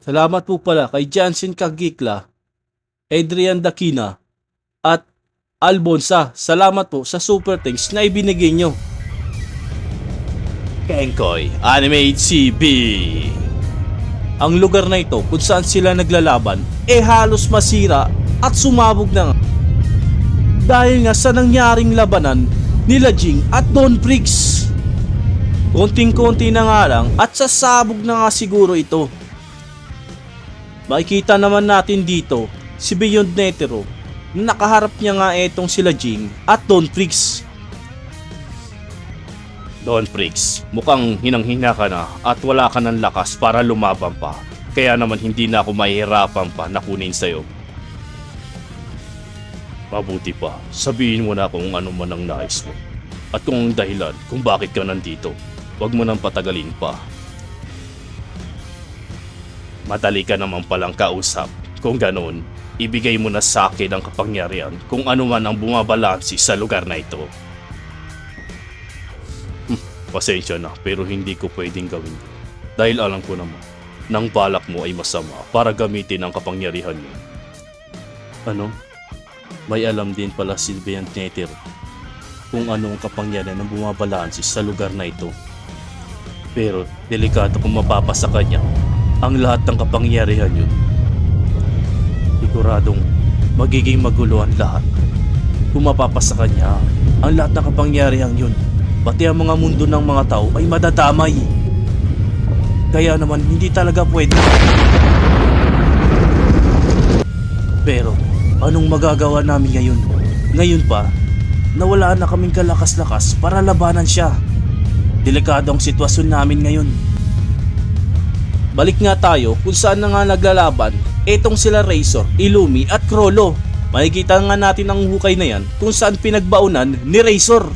Salamat po pala kay Jansen Kagikla, Adrian Dakina, at Albonsa. Salamat po sa super thanks na ibinigay nyo. Kenkoy Anime TV Ang lugar na ito kung saan sila naglalaban eh halos masira at sumabog na nga. Dahil nga sa nangyaring labanan nila Jing at Don Briggs. Konting-konti na nga lang at sasabog na nga siguro ito. Makikita naman natin dito si Beyond Netero na nakaharap niya nga etong sila Jing at Don Prix. Don Prix, mukhang hinang-hina ka na at wala ka ng lakas para lumaban pa. Kaya naman hindi na ako mahihirapan pa na kunin sa'yo. Mabuti pa, sabihin mo na kung ano man ang nais mo. At kung ang dahilan kung bakit ka nandito, huwag mo nang patagalin pa. Madali ka naman palang kausap. Kung ganoon, ibigay mo na sa akin ang kapangyarihan kung ano man ang bumabalansi sa lugar na ito. Hmm, pasensya na pero hindi ko pwedeng gawin. Dahil alam ko naman, nang balak mo ay masama para gamitin ang kapangyarihan mo. Ano? May alam din pala si Netero kung ano ang kapangyarihan ng bumabalansi sa lugar na ito. Pero delikado kung mapapasa kanya ang lahat ng kapangyarihan yun. Siguradong magiging magulo ang lahat. Kung mapapasa kanya ang lahat ng kapangyarihan yun, pati ang mga mundo ng mga tao ay madadamay. Kaya naman hindi talaga pwede. Pero anong magagawa namin ngayon? Ngayon pa, nawala na kaming kalakas-lakas para labanan siya. Delikado ang sitwasyon namin ngayon. Balik nga tayo kung saan na nga naglalaban etong sila Razor, Illumi at Krollo. Makikita nga natin ang hukay na yan kung saan pinagbaunan ni Razor.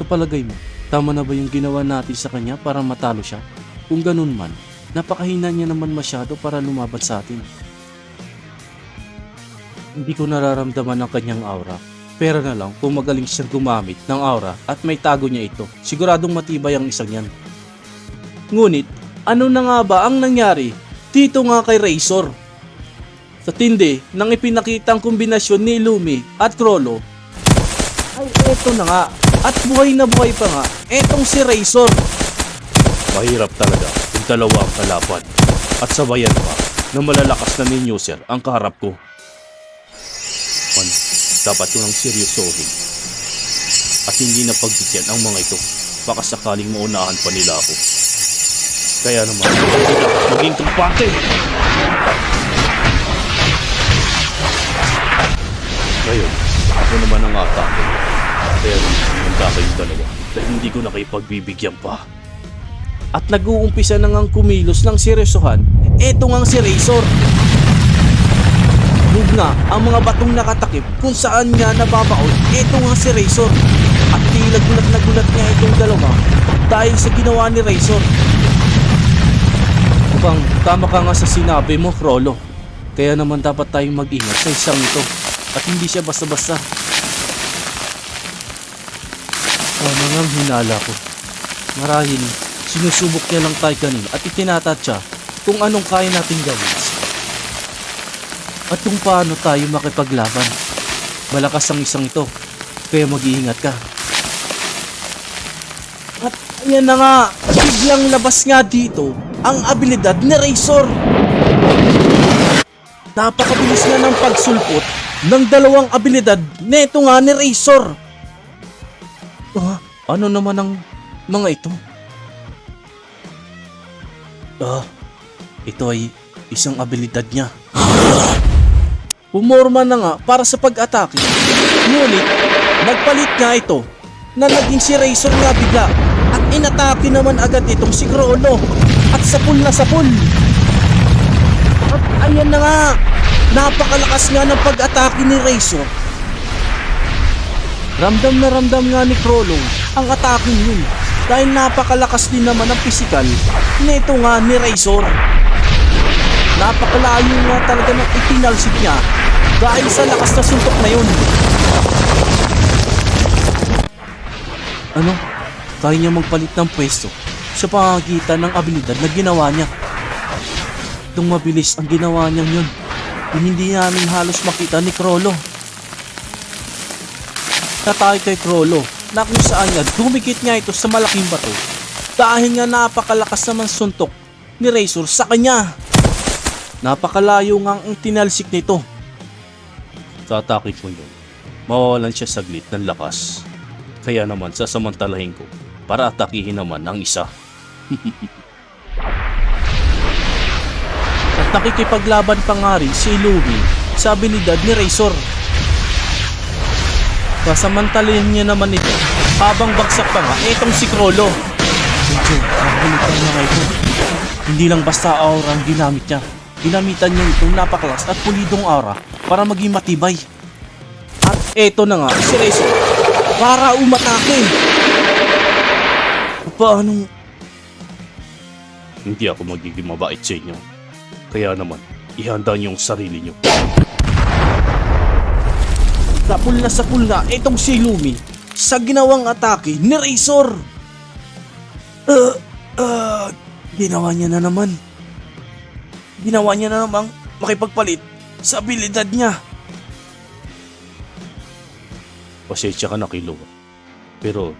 Sa palagay mo, tama na ba yung ginawa natin sa kanya para matalo siya? Kung ganun man, napakahina niya naman masyado para lumaban sa atin. Hindi ko nararamdaman ang kanyang aura. Pera na lang kung magaling siyang gumamit ng aura at may tago niya ito. Siguradong matibay ang isang yan. Ngunit, ano na nga ba ang nangyari dito nga kay Razor? Sa tindi ng ipinakitang kombinasyon ni Lumi at Krollo, ay eto na nga. At buhay na buhay pa nga, etong si Razor. Mahirap talaga kung dalawa ang kalaban. At sabayan pa na malalakas na ninyoser ang kaharap ko. Man, dapat ko nang seryosohin. At hindi na pagbigyan ang mga ito. Baka sakaling maunahan pa nila ako. Kaya naman, maging kampante. Ngayon, ako naman ang atake. Pero, handa kayong dalawa dahil hindi ko na kayo pagbibigyan pa. At nag-uumpisa na ngang kumilos ng seryosohan, eto ngang si Razor. Hug na ang mga batong nakatakip kung saan nga nababaon, eto nga si Razor. At tila gulat na gulat nga itong dalawa dahil sa ginawa ni Razor. Tama ka nga sa sinabi mo, Krollo. Kaya naman dapat tayong mag-ingat sa isang ito at hindi siya basta-basta. Tama nga hinala ko. Marahil, sinusubok niya lang tayo kanina at itinatatsa kung anong kaya nating gawin. At kung paano tayo makipaglaban. Malakas ang isang ito, kaya mag-iingat ka. At ayan na nga, biglang labas nga dito ang abilidad ni Razor. Napakabilis na ng pagsulpot ng dalawang abilidad neto nga ni Razor. Ah, ano naman ang mga ito? Ah, ito ay isang abilidad niya. Pumorma na nga para sa pag-atake. Ngunit, nagpalit nga ito na naging si Razor nga bigla at inatake naman agad itong si Krollo at sapul na sapul. At ayan na nga, napakalakas nga ng pag-atake ni Razor. Ramdam na ramdam nga ni Krollo ang atake yun dahil napakalakas din naman ang pisikal nito nga ni Razor. Napakalayo nga talaga ng itinalsik niya dahil sa lakas na suntok na yun. Ano? Kaya niya magpalit ng pwesto sa pamagitan ng abilidad na ginawa niya. Eksaktong mabilis ang ginawa niyang yun. Hindi namin halos makita ni Krolo. Natay kay Krolo na kung saan nga dumikit niya ito sa malaking bato dahil nga napakalakas naman suntok ni Razor sa kanya. Napakalayo nga ang tinalsik nito. Sa atake ko yun, mawawalan siya saglit ng lakas. Kaya naman sasamantalahin ko para atakihin naman ang isa. At nakikipaglaban pa nga rin si Illumi sa abilidad ni Razor. Sasamantalahin niya naman ito habang bagsak pa nga itong si Krolo. Medyo nagbulitan na nga ito. Hindi lang basta aura ang ginamit niya. Ginamitan niya itong napakalas at pulidong aura para maging matibay. At eto na nga si Razor para umatake. Paano? Hindi ako magiging mabait sa inyo. Kaya naman, ihanda niyo ang sarili niyo. Sapul na sapul na itong si Lumi sa ginawang atake ni Razor. Uh, uh, ginawa niya na naman. Ginawa niya na namang makipagpalit sa abilidad niya. Pasensya ka na kilo. Pero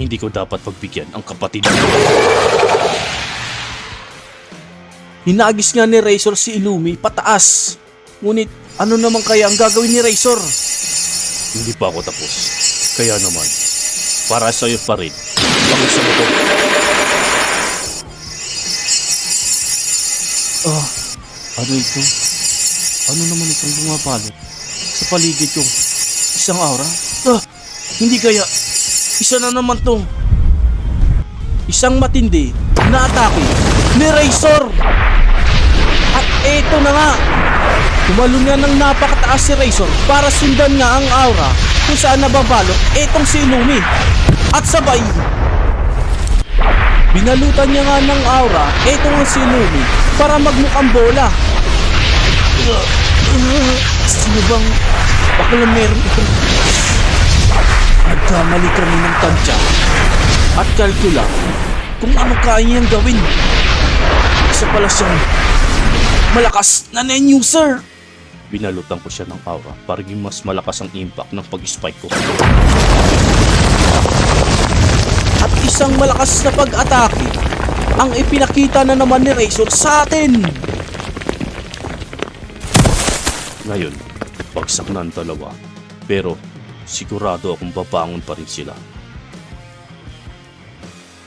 hindi ko dapat pagbigyan ang kapatid mo. Hinagis nga ni Razor si Illumi pataas. Ngunit ano naman kaya ang gagawin ni Razor? Hindi pa ako tapos. Kaya naman, para sa'yo pa rin. Pakisa mo to. Ah, ano ito? Ano naman itong bumapalot? Sa paligid ko. Isang aura? Ah, hindi kaya. Isa na naman to. Isang matindi na atake ni Razor. At eto na nga. Tumalon nga ng napakataas si Razor para sundan nga ang aura kung saan nababalot etong si Illumi. At sabay, binalutan niya nga ng aura etong si Illumi para magmukhang bola. Sino bang bakla meron ito? Nagkamali kami ng tansya at kalkula kung ano kaya niyang gawin. Isa pala siyang malakas na nen user. Binalutan ko siya ng aura para maging mas malakas ang impact ng pag-spike ko. At isang malakas na pag-atake ang ipinakita na naman ni Razor sa atin. Ngayon, bagsak na ang dalawa. Pero sigurado akong babangon pa rin sila.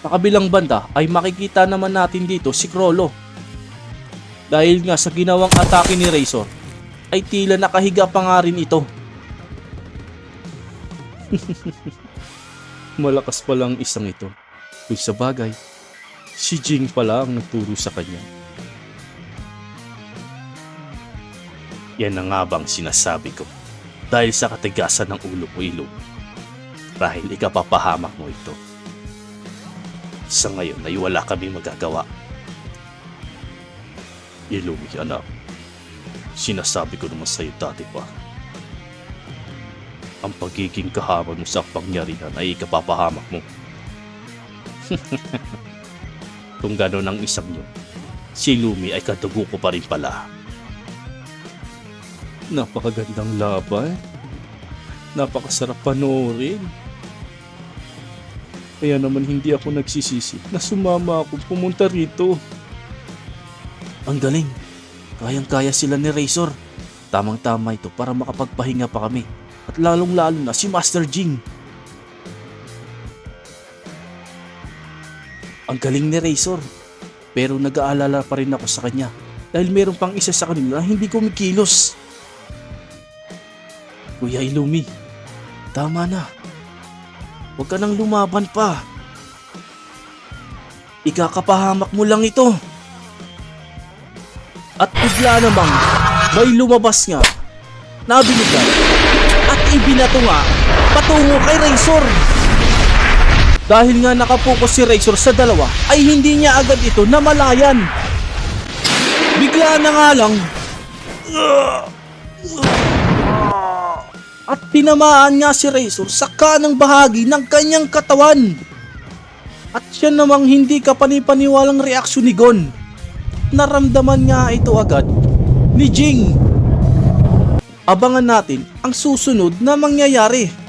Sa kabilang banda ay makikita naman natin dito si Krollo. Dahil nga sa ginawang atake ni Razor, ay tila nakahiga pa nga rin ito. Malakas pa lang isang ito. Kung sa bagay, si Jing pala ang nagturo sa kanya. Yan na nga bang sinasabi ko dahil sa katigasan ng ulo ko ilo. Dahil ikapapahamak mo ito. Sa ngayon ay wala kami magagawa. Ilumi anak, sinasabi ko naman sa'yo dati pa. Ang pagiging kahaman mo sa pangyarihan ay ikapapahamak mo. Kung gano'n ang isang yun, si Lumi ay kadugo ko pa rin pala. Napakagandang laban. Napakasarap panoorin. Kaya naman hindi ako nagsisisi na sumama ako pumunta rito. Ang galing. Kayang-kaya sila ni Razor. Tamang-tama ito para makapagpahinga pa kami. At lalong-lalo na si Master Jing. Ang galing ni Razor. Pero nag-aalala pa rin ako sa kanya. Dahil meron pang isa sa kanila na hindi kumikilos. Kuya Ilumi, tama na. Huwag ka nang lumaban pa. Ikakapahamak mo lang ito. At bigla namang may lumabas nga na abilidad at ibinato nga patungo kay Razor. Dahil nga nakapokus si Razor sa dalawa ay hindi niya agad ito namalayan. Bigla na nga lang at tinamaan nga si Razor sa kanang bahagi ng kanyang katawan. At siya namang hindi kapanipaniwalang reaksyon ni Gon. naramdaman nga ito agad ni Jing. Abangan natin ang susunod na mangyayari.